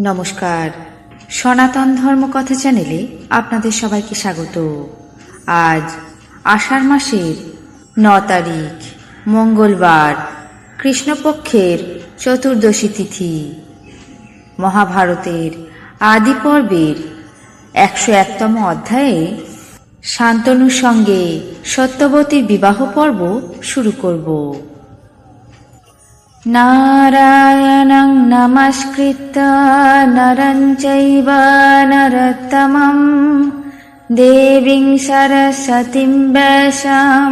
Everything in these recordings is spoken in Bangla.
নমস্কার। সনাতন ধর্ম কথা চ্যানেলে আপনাদের সবাইকে স্বাগত। আজ আষাঢ় মাসের ন তারিখ, মঙ্গলবার, কৃষ্ণপক্ষের চতুর্দশী তিথি। মহাভারতের আদি পর্বের একশো একতম অধ্যায়ে শান্তনুর সঙ্গে সত্যবতীর বিবাহ পর্ব শুরু করব। নমস্কৃত্য নরं চৈব নরোত্তমं দেবীং সরস্বতীং ব্যাসাম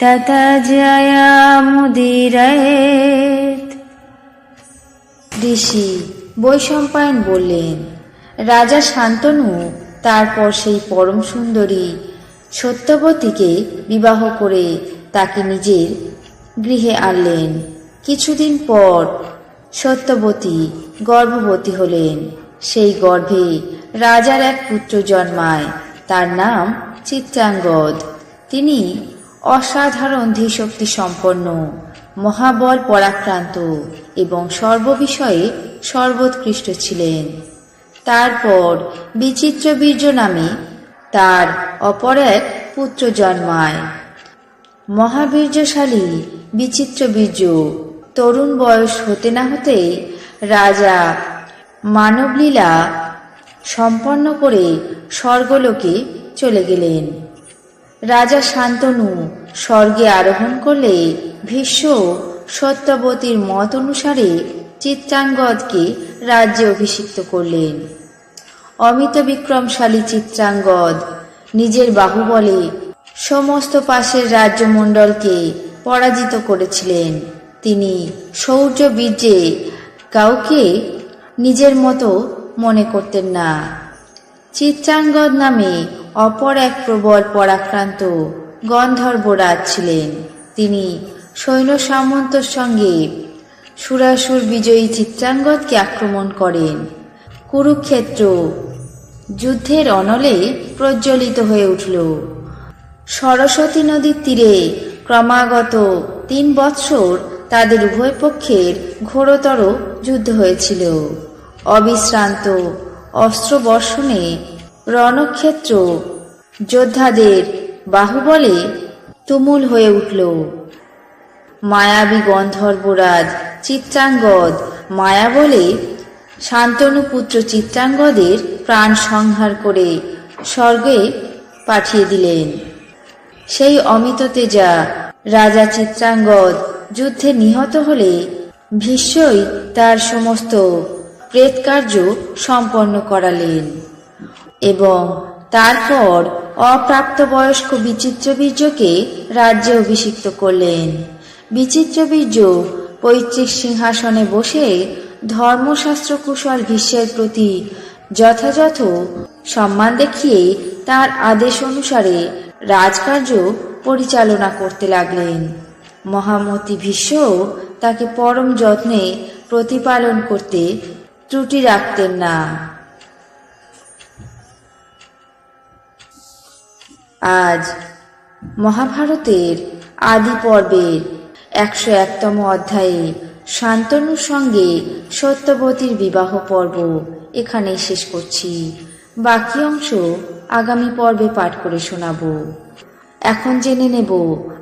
তত জয়ামুদিরয়েত ঋষি বৈশম্পায়ন বললেন, রাজা শান্তনু তারপর সেই পরম সুন্দরী সত্যবতীকে বিবাহ করে তাকে নিজের গৃহে আনলেন। কিছুদিন পর সত্যবতী গর্ভবতী হলেন। সেই গর্ভে রাজার এক পুত্র জন্মায়, তার নাম চিত্রাঙ্গদ। তিনি অসাধারণ ধীশক্তি সম্পন্ন, মহাবল পরাক্রান্ত এবং সর্ববিষয়ে সর্বোৎকৃষ্ট ছিলেন। তারপর বিচিত্র বীর্য নামে তার অপর এক পুত্র জন্মায়। মহাবীর্যশালী বিচিত্র বীর্য তরুণ বয়স হতে না হতে রাজা মানবলীলা সম্পন্ন করে স্বর্গলোকে চলে গেলেন। রাজা শান্তনু স্বর্গে আরোহণ করলে ভীষ্ম সত্যবতীর মত অনুসারে চিত্রাঙ্গদকে রাজ্যে অভিষিক্ত করলেন। অমিত বিক্রমশালী চিত্রাঙ্গদ নিজের বাহুবলে সমস্ত পাশের রাজ্যমণ্ডলকে পরাজিত করেছিলেন। তিনি শৌর্য বীর্যে কাউকে নিজের মতো মনে করতেন না। চিত্রাঙ্গদ নামে অপর এক প্রবল পরাক্রান্ত গন্ধর্বরাজ ছিলেন। তিনি সৈন্য সামন্তর সঙ্গে সুরাসুর বিজয়ী চিত্রাঙ্গদকে আক্রমণ করেন। কুরুক্ষেত্র যুদ্ধের অনলে প্রজ্বলিত হয়ে উঠল। সরস্বতী নদীর তীরে ক্রমাগত তিন বৎসর তাদের উভয় পক্ষের ঘোরতর যুদ্ধ হয়েছিল। অবিশ্রান্ত অস্ত্রবর্ষণে রণক্ষেত্র যোদ্ধাদের বাহুবলে তুমুল হয়ে উঠল। মায়াবী গন্ধর্বরাজ চিত্রাঙ্গদ মায়া বলে শান্তনুপুত্র চিত্রাঙ্গদের প্রাণ সংহার করে স্বর্গে পাঠিয়ে দিলেন। সেই অমিত তেজা রাজা চিত্রাঙ্গদ যুদ্ধে নিহত হলে ভীষ্মই তার সমস্ত প্রেতকার্য সম্পন্ন করালেন এবং তারপর অপ্রাপ্তবয়স্ক বিচিত্রবীর্যকে রাজ্যে অভিষিক্ত করলেন। বিচিত্রবীর্য পৈতৃক সিংহাসনে বসে ধর্মশাস্ত্র কুশল ভীষ্মের প্রতি যথাযথ সম্মান দেখিয়ে তার আদেশ অনুসারে রাজকার্য পরিচালনা করতে লাগলেন। মহামতি ভীষ্ম তাকে পরম যত্নে প্রতিপালন করতে ত্রুটি রাখতেন না। আজ মহাভারতের আদি পর্বের একশো একতম অধ্যায়ে শান্তনুর সঙ্গে সত্যবতীর বিবাহ পর্ব এখানেই শেষ করছি। বাকি অংশ আগামী পর্বে পাঠ করে শোনাবো। এখন জেনে নেব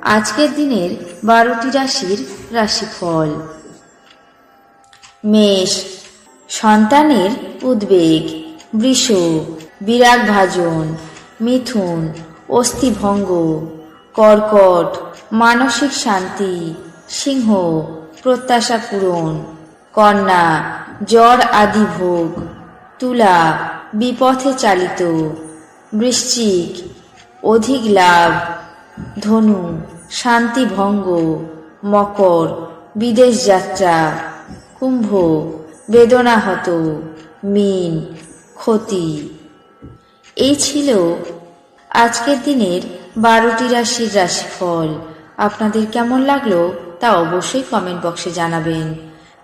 আজকের দিনের বারোটি রাশির রাশিফল। মেষ, সন্তানের উদ্বেগ, বৃষ বিরাগ ভাজন মিথুন, অস্থিভঙ্গ, কর্কট, মানসিক শান্তি, সিংহ, প্রত্যাশা পূরণ, কন্যা, জ্বর আদি ভোগ, তুলা, বিপথে চালিত, বৃশ্চিক অধিক লাভ, ধনু, শান্তি ভঙ্গ, মকর, বিদেশ যাত্রা, কুম্ভ, বেদনাহত, মিন, ক্ষতি। এই ছিল আজকের দিনের বারোটি রাশির রাশিফল। আপনাদের কেমন লাগল তা অবশ্যই কমেন্ট বক্সে জানাবেন।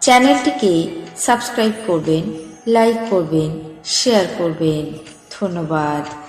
চ্যানেলটিকে সাবস্ক্রাইব করবেন লাইক করবেন শেয়ার করবেন। ধন্যবাদ।